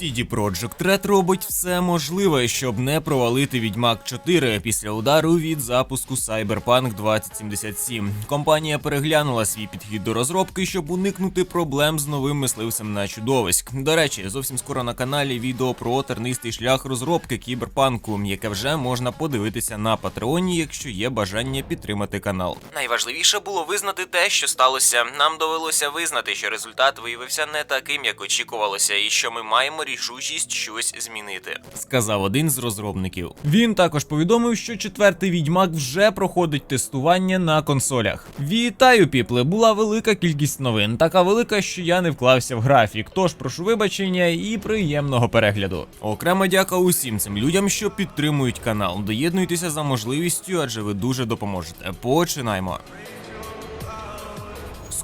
CD Projekt Red робить все можливе, щоб не провалити Відьмак 4 після удару від запуску Cyberpunk 2077. Компанія переглянула свій підхід до розробки, щоб уникнути проблем з новим мисливцем на чудовиськ. До речі, зовсім скоро на каналі відео про тернистий шлях розробки кіберпанку, яке вже можна подивитися на Патреоні, якщо є бажання підтримати канал. Найважливіше було визнати те, що сталося. Нам довелося визнати, що результат виявився не таким, як очікувалося, і що ми маємо рішучість щось змінити, сказав один з розробників. Він також повідомив, що четвертий відьмак вже проходить тестування на консолях. Вітаю, піпле! Була велика кількість новин, така велика, що я не вклався в графік. Тож прошу вибачення і приємного перегляду. Окрема дяка усім цим людям, що підтримують канал. Доєднуйтеся за можливістю, адже ви дуже допоможете. Починаємо.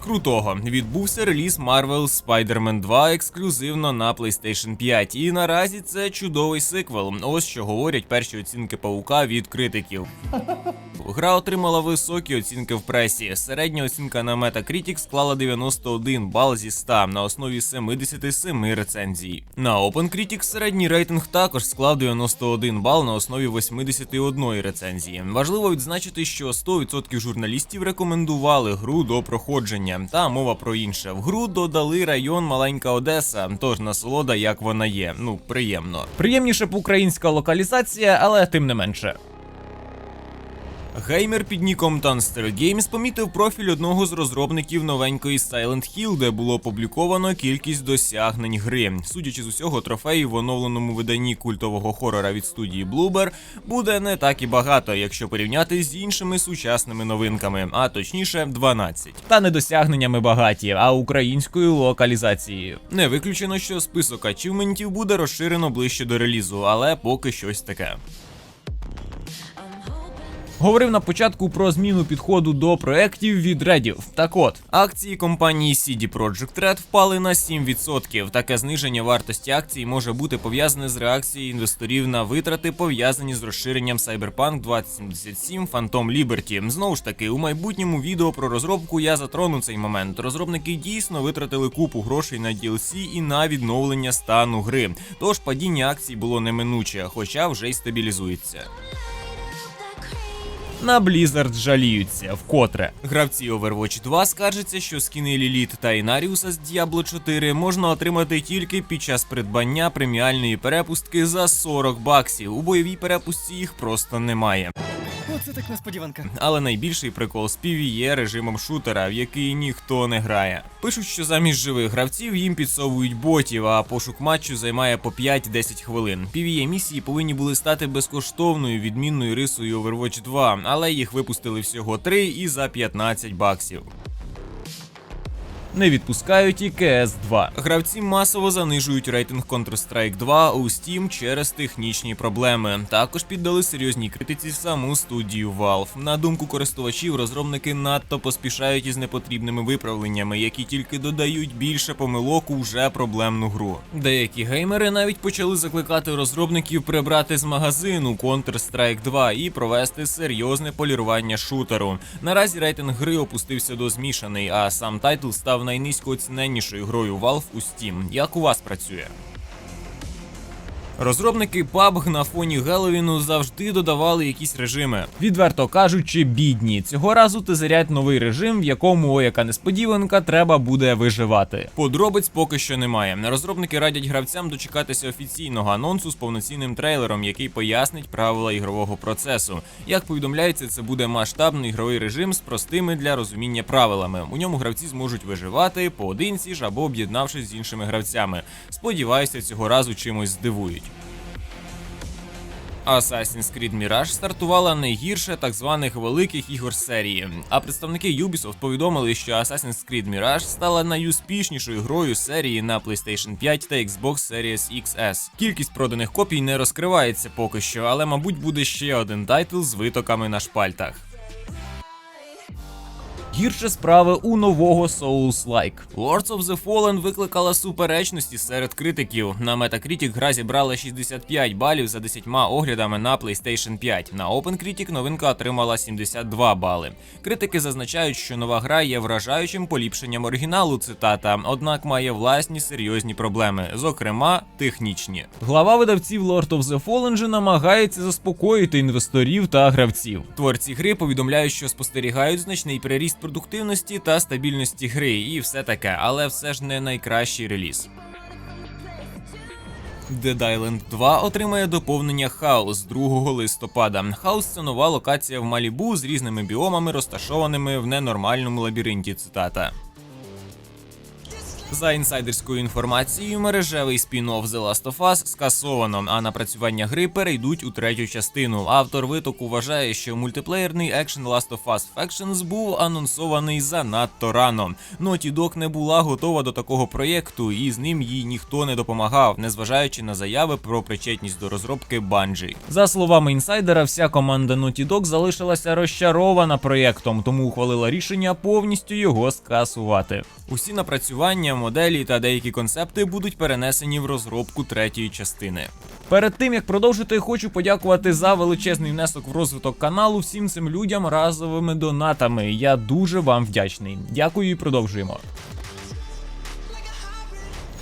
Крутого відбувся реліз Marvel Spider-Man 2 ексклюзивно на PlayStation 5. І наразі це чудовий сиквел. Ось що говорять перші оцінки паука від критиків. Гра отримала високі оцінки в пресі. Середня оцінка на Metacritic склала 91 бал зі 100 на основі 77 рецензій. На OpenCritic середній рейтинг також склав 91 бал на основі 81 рецензії. Важливо відзначити, що 100% журналістів рекомендували гру до проходження. Та мова про інше. В гру додали район Маленька Одеса, тож насолода як вона є. Ну приємно. Приємніше б українська локалізація, але тим не менше. Геймер під ніком Tunster Games помітив профіль одного з розробників новенької Silent Hill, де було опубліковано кількість досягнень гри. Судячи з усього, трофеїв в оновленому виданні культового хорора від студії Bloober буде не так і багато, якщо порівняти з іншими сучасними новинками, а точніше 12. Та не досягненнями багаті, а українською локалізацією. Не виключено, що список ачівментів буде розширено ближче до релізу, але поки щось таке. Говорив на початку про зміну підходу до проєктів від редів. Так от, акції компанії CD Projekt Red впали на 7%. Таке зниження вартості акцій може бути пов'язане з реакцією інвесторів на витрати, пов'язані з розширенням Cyberpunk 2077 Phantom Liberty. Знову ж таки, у майбутньому відео про розробку я затрону цей момент. Розробники дійсно витратили купу грошей на DLC і на відновлення стану гри. Тож падіння акцій було неминуче, хоча вже й стабілізується. На Blizzard жаліються вкотре. Гравці Overwatch 2 скаржаться, що скіни Ліліт та Інаріуса з Diablo 4 можна отримати тільки під час придбання преміальної перепустки за 40 баксів. У бойовій перепустці їх просто немає. Оце так несподіванка. Але найбільший прикол з PvE режимом шутера, в який ніхто не грає. Пишуть, що замість живих гравців їм підсовують ботів, а пошук матчу займає по 5-10 хвилин. PvE місії повинні були стати безкоштовною відмінною рисою Overwatch 2, але їх випустили всього три і за 15 баксів. Не відпускають і cs 2 Гравці масово занижують рейтинг Counter-Strike 2 у Steam через технічні проблеми. Також піддали серйозній критиці саму студію Valve. На думку користувачів, розробники надто поспішають із непотрібними виправленнями, які тільки додають більше помилок у вже проблемну гру. Деякі геймери навіть почали закликати розробників прибрати з магазину Counter-Strike 2 і провести серйозне полірування шутеру. Наразі рейтинг гри опустився до змішаний, а сам тайтл став найнизькооціненнішою грою Valve у Steam. Як у вас працює? Розробники PUBG на фоні Геловіну завжди додавали якісь режими. Відверто кажучи, бідні. Цього разу тизерять новий режим, в якому, о, яка несподіванка, треба буде виживати. Подробиць поки що немає. Розробники радять гравцям дочекатися офіційного анонсу з повноцінним трейлером, який пояснить правила ігрового процесу. Як повідомляється, це буде масштабний ігровий режим з простими для розуміння правилами. У ньому гравці зможуть виживати поодинці ж або об'єднавшись з іншими гравцями. Сподіваюся, цього разу чимось здивують. Assassin's Creed Mirage стартувала найгірше так званих великих ігор серії. А представники Ubisoft повідомили, що Assassin's Creed Mirage стала найуспішнішою грою серії на PlayStation 5 та Xbox Series XS. Кількість проданих копій не розкривається поки що, але мабуть буде ще один тайтл з витоками на шпальтах. Гірше справи у нового Souls-like. Lords of the Fallen викликала суперечності серед критиків. На Metacritic гра зібрала 65 балів за 10 оглядами на PlayStation 5. На OpenCritic новинка отримала 72 бали. Критики зазначають, що нова гра є вражаючим поліпшенням оригіналу. Цитата, однак має власні серйозні проблеми, зокрема технічні. Глава видавців Lord of the Fallen же намагається заспокоїти інвесторів та гравців. Творці гри повідомляють, що спостерігають значний приріст продуктивності та стабільності гри, і все таке, але все ж не найкращий реліз. Dead Island 2 отримає доповнення Хаус 2 листопада. Хаус це нова локація в Малібу з різними біомами, розташованими в ненормальному лабіринті. Цитата. За інсайдерською інформацією, мережевий спін-офф The Last of Us скасовано, а напрацювання гри перейдуть у третю частину. Автор витоку вважає, що мультиплеєрний екшен Last of Us Factions був анонсований занадто рано. Naughty Dog не була готова до такого проєкту, і з ним їй ніхто не допомагав, незважаючи на заяви про причетність до розробки Bungie. За словами інсайдера, вся команда Naughty Dog залишилася розчарована проєктом, тому ухвалила рішення повністю його скасувати. Усі напрацювання, моделі та деякі концепти будуть перенесені в розробку третьої частини. Перед тим як продовжити, хочу подякувати за величезний внесок в розвиток каналу всім цим людям разовими донатами. Я дуже вам вдячний. Дякую і продовжуємо.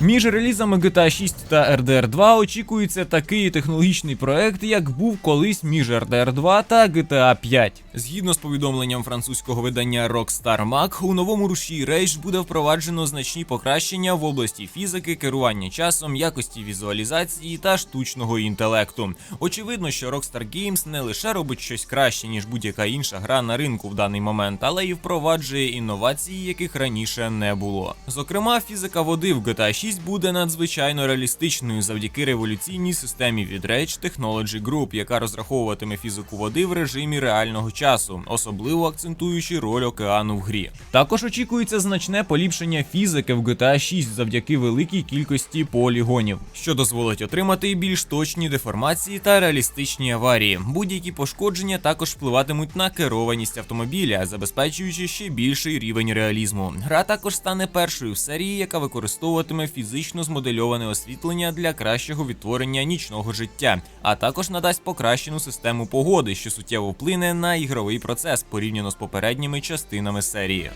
Між релізами GTA 6 та RDR 2 очікується такий технологічний проект, як був колись між RDR 2 та GTA 5. Згідно з повідомленням французького видання Rockstar Mag, у новому руші Rage буде впроваджено значні покращення в області фізики, керування часом, якості візуалізації та штучного інтелекту. Очевидно, що Rockstar Games не лише робить щось краще, ніж будь-яка інша гра на ринку в даний момент, але й впроваджує інновації, яких раніше не було. Зокрема, фізика води в GTA 6 буде надзвичайно реалістичною завдяки революційній системі від Technology Group, яка розраховуватиме фізику води в режимі реального часу, особливо акцентуючи роль океану в грі. Також очікується значне поліпшення фізики в GTA 6 завдяки великій кількості полігонів, що дозволить отримати і більш точні деформації та реалістичні аварії. Будь-які пошкодження також впливатимуть на керованість автомобіля, забезпечуючи ще більший рівень реалізму. Гра також стане першою в серії, яка використовуватиме фізично змодельоване освітлення для кращого відтворення нічного життя, а також надасть покращену систему погоди, що суттєво вплине на ігровий процес порівняно з попередніми частинами серії.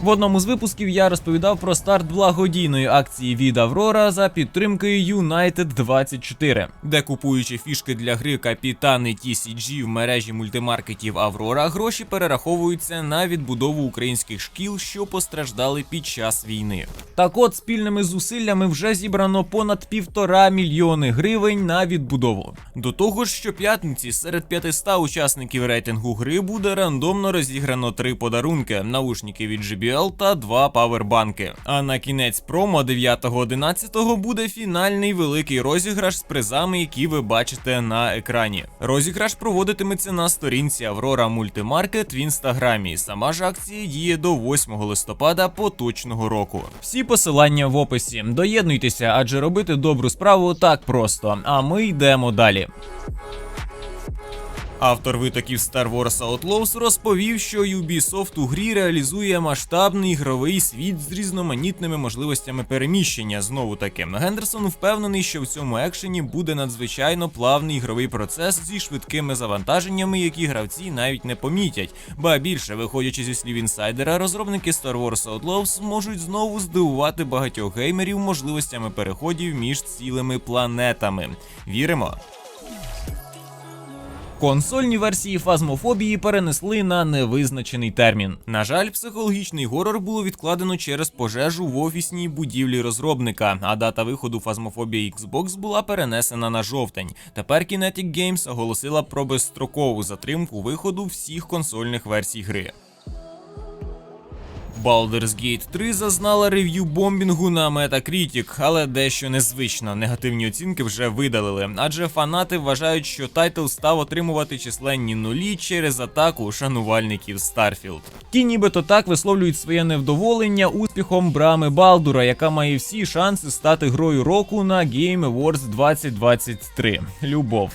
В одному з випусків я розповідав про старт благодійної акції від Аврора за підтримки United 24, де купуючи фішки для гри капітани TCG в мережі мультимаркетів Аврора, гроші перераховуються на відбудову українських шкіл, що постраждали під час війни. Так от спільними зусиллями вже зібрано понад півтора мільйони гривень на відбудову. До того ж, щоп'ятниці серед 500 учасників рейтингу гри буде рандомно розіграно три подарунки: наушники від JBL та два павербанки. А на кінець промо 9.11 буде фінальний великий розіграш з призами, які ви бачите на екрані. Розіграш проводитиметься на сторінці Аврора Мультимаркет в інстаграмі. Сама ж акція діє до 8 листопада поточного року. Всі посилання в описі. Доєднуйтеся, адже робити добру справу так просто. А ми йдемо далі. Автор витоків Star Wars Outlaws розповів, що Ubisoft у грі реалізує масштабний ігровий світ з різноманітними можливостями переміщення. Знову таки, Гендерсон впевнений, що в цьому екшені буде надзвичайно плавний ігровий процес зі швидкими завантаженнями, які гравці навіть не помітять. Ба більше, виходячи зі слів інсайдера, розробники Star Wars Outlaws можуть знову здивувати багатьох геймерів можливостями переходів між цілими планетами. Віримо. Консольні версії фазмофобії перенесли на невизначений термін. На жаль, психологічний горор було відкладено через пожежу в офісній будівлі розробника, а дата виходу фазмофобії Xbox була перенесена на жовтень. Тепер Kinetic Games оголосила про безстрокову затримку виходу всіх консольних версій гри. Baldur's Gate 3 зазнала рев'ю бомбінгу на Metacritic, але дещо незвично. Негативні оцінки вже видалили, адже фанати вважають, що тайтл став отримувати численні нулі через атаку шанувальників Starfield. Ті нібито так висловлюють своє невдоволення успіхом брами Балдура, яка має всі шанси стати грою року на Game Awards 2023. Любов.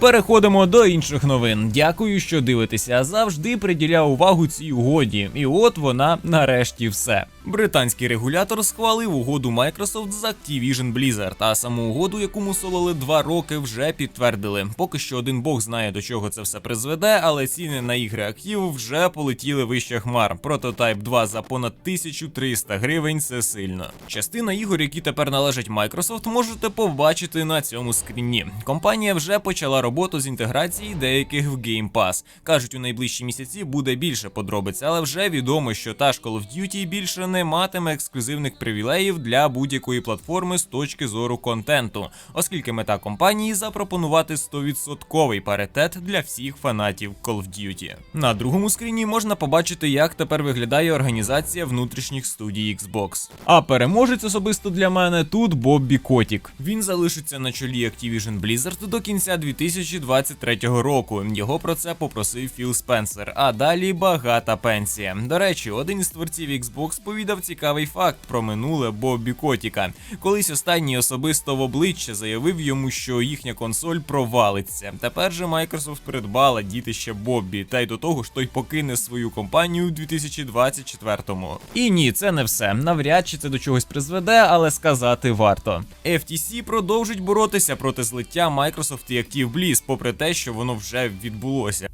Переходимо до інших новин. Дякую, що дивитеся. Завжди приділяв увагу цій угоді. І от вона нарешті все. Британський регулятор схвалив угоду Microsoft з Activision Blizzard, а саму угоду, яку мусолили два роки, вже підтвердили. Поки що один бог знає до чого це все призведе, але ціни на ігри актив вже полетіли вище хмар. Прототайп 2 за понад 1300 гривень це сильно. Частина ігор, які тепер належать Microsoft, можете побачити на цьому скріні. Компанія вже почала роботу з інтеграції деяких в Game Pass. Кажуть, у найближчі місяці буде більше подробиць, але вже відомо, що та ж Call of Duty більше не матиме ексклюзивних привілеїв для будь-якої платформи з точки зору контенту, оскільки мета компанії запропонувати 100% паритет для всіх фанатів Call of Duty. На другому скріні можна побачити, як тепер виглядає організація внутрішніх студій Xbox. А переможець особисто для мене тут Боббі Котік. Він залишиться на чолі Activision Blizzard до кінця 2023 року. Його про це попросив Філ Спенсер. А далі багата пенсія. До речі, один із творців Xbox повідав цікавий факт про минуле Боббі Котіка. Колись останній особисто в обличчя заявив йому, що їхня консоль провалиться. Тепер же Microsoft придбала дітище Боббі, та й до того ж той покине свою компанію у 2024-му. І ні, це не все. Навряд чи це до чогось призведе, але сказати варто. FTC продовжить боротися проти злиття Microsoft і ActiveBliss, попри те, що воно вже відбулося.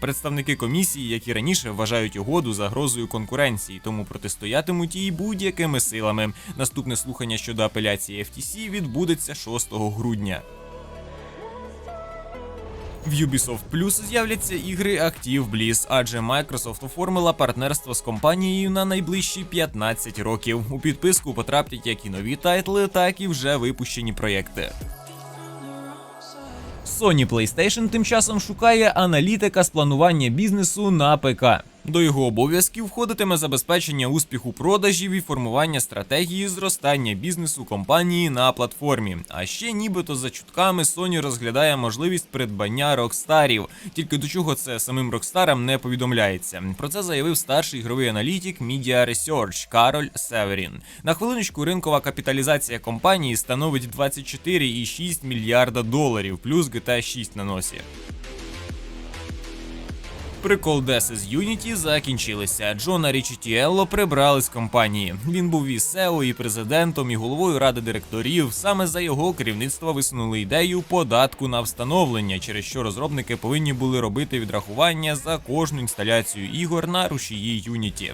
Представники комісії, які раніше вважають угоду загрозою конкуренції, тому протистоятимуть їй будь-якими силами. Наступне слухання щодо апеляції FTC відбудеться 6 грудня. В Ubisoft Plus з'являться ігри Active Bliss, адже Microsoft оформила партнерство з компанією на найближчі 15 років. У підписку потраплять як і нові тайтли, так і вже випущені проєкти. Sony PlayStation тим часом шукає аналітика з планування бізнесу на ПК. До його обов'язків входитиме забезпечення успіху продажів і формування стратегії зростання бізнесу компанії на платформі. А ще нібито за чутками Sony розглядає можливість придбання рокстарів. Тільки до чого це самим рокстарам не повідомляється. Про це заявив старший ігровий аналітик Media Research Кароль Северін. На хвилиночку ринкова капіталізація компанії становить 24,6 мільярда доларів, плюс GTA 6 на носі. Приколдеси з Unity закінчилися. Джона Річітіелло прибрали з компанії. Він був і SEO, і президентом, і головою ради директорів. Саме за його керівництва висунули ідею податку на встановлення, через що розробники повинні були робити відрахування за кожну інсталяцію ігор на рушії Unity.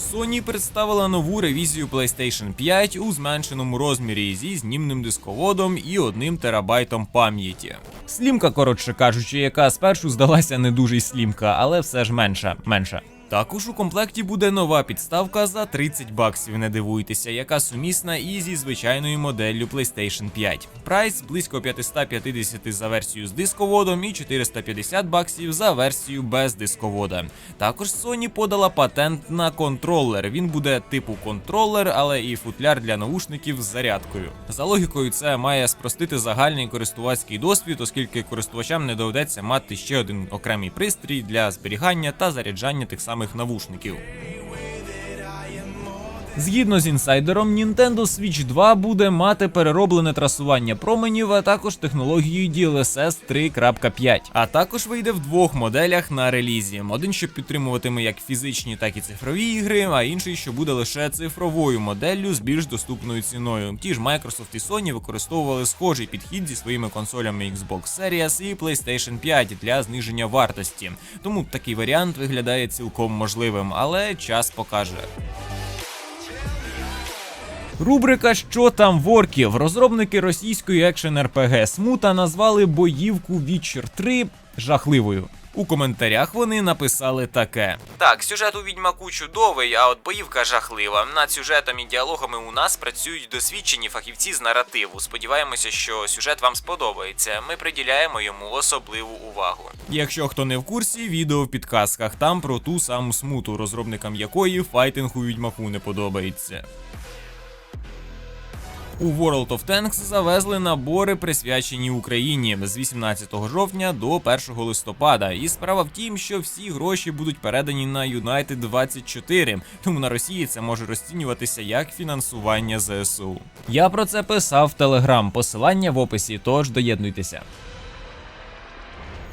Sony представила нову ревізію PlayStation 5 у зменшеному розмірі зі знімним дисководом і одним терабайтом пам'яті. Слімка, коротше кажучи, яка спершу здалася не дуже слімка, але все ж менша. менша. Також у комплекті буде нова підставка за 30 баксів, не дивуйтеся, яка сумісна і зі звичайною моделлю PlayStation 5. Прайс близько 550 за версію з дисководом і 450 баксів за версію без дисковода. Також Sony подала патент на контролер. Він буде типу контролер, але і футляр для наушників з зарядкою. За логікою, це має спростити загальний користувацький досвід, оскільки користувачам не доведеться мати ще один окремий пристрій для зберігання та заряджання тих самих навушників. Згідно з інсайдером, Nintendo Switch 2 буде мати перероблене трасування променів, а також технологію DLSS 3.5. А також вийде в двох моделях на релізі: один, що підтримуватиме як фізичні, так і цифрові ігри, а інший, що буде лише цифровою моделлю з більш доступною ціною. Ті ж Microsoft і Sony використовували схожий підхід зі своїми консолями Xbox Series і PlayStation 5 для зниження вартості. Тому такий варіант виглядає цілком можливим, але час покаже. Рубрика Що там в орків? Розробники російської екшен РПГ Смута назвали боївку Witcher 3 жахливою. У коментарях вони написали таке: Так, сюжет у відьмаку чудовий, а от боївка жахлива. Над сюжетом і діалогами у нас працюють досвідчені фахівці з наративу. Сподіваємося, що сюжет вам сподобається. Ми приділяємо йому особливу увагу. Якщо хто не в курсі, відео в підказках там про ту саму смуту, розробникам якої файтинг у відьмаку не подобається. У World of Tanks завезли набори, присвячені Україні з 18 жовтня до 1 листопада. І справа в тім, що всі гроші будуть передані на United 24, тому на Росії це може розцінюватися як фінансування ЗСУ. Я про це писав в Телеграм. Посилання в описі, тож доєднуйтеся.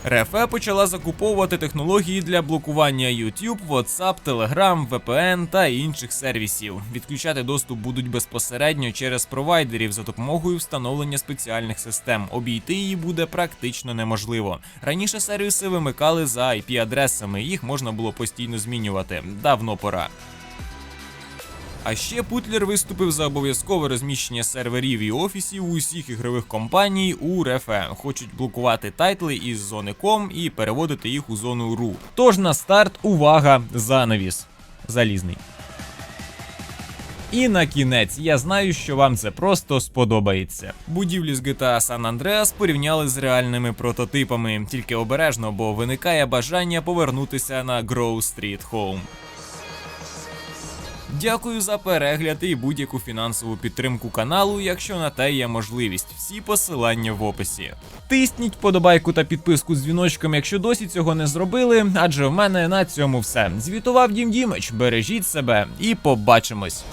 РФ почала закуповувати технології для блокування YouTube, WhatsApp, Telegram, VPN та інших сервісів. Відключати доступ будуть безпосередньо через провайдерів за допомогою встановлення спеціальних систем. Обійти її буде практично неможливо. Раніше сервіси вимикали за IP-адресами, їх можна було постійно змінювати. Давно пора. А ще Путлер виступив за обов'язкове розміщення серверів і офісів усіх ігрових компаній у РФ. Хочуть блокувати тайтли із зони ком і переводити їх у зону РУ. Тож на старт увага, занавіс. Залізний. І на кінець, я знаю, що вам це просто сподобається. Будівлі з GTA San Andreas порівняли з реальними прототипами, тільки обережно, бо виникає бажання повернутися на Grove Street Home. Дякую за перегляд і будь-яку фінансову підтримку каналу, якщо на те є можливість. Всі посилання в описі. Тисніть подобайку та підписку з дзвіночком, якщо досі цього не зробили, адже в мене на цьому все. Звітував Дім Дімич, бережіть себе і побачимось.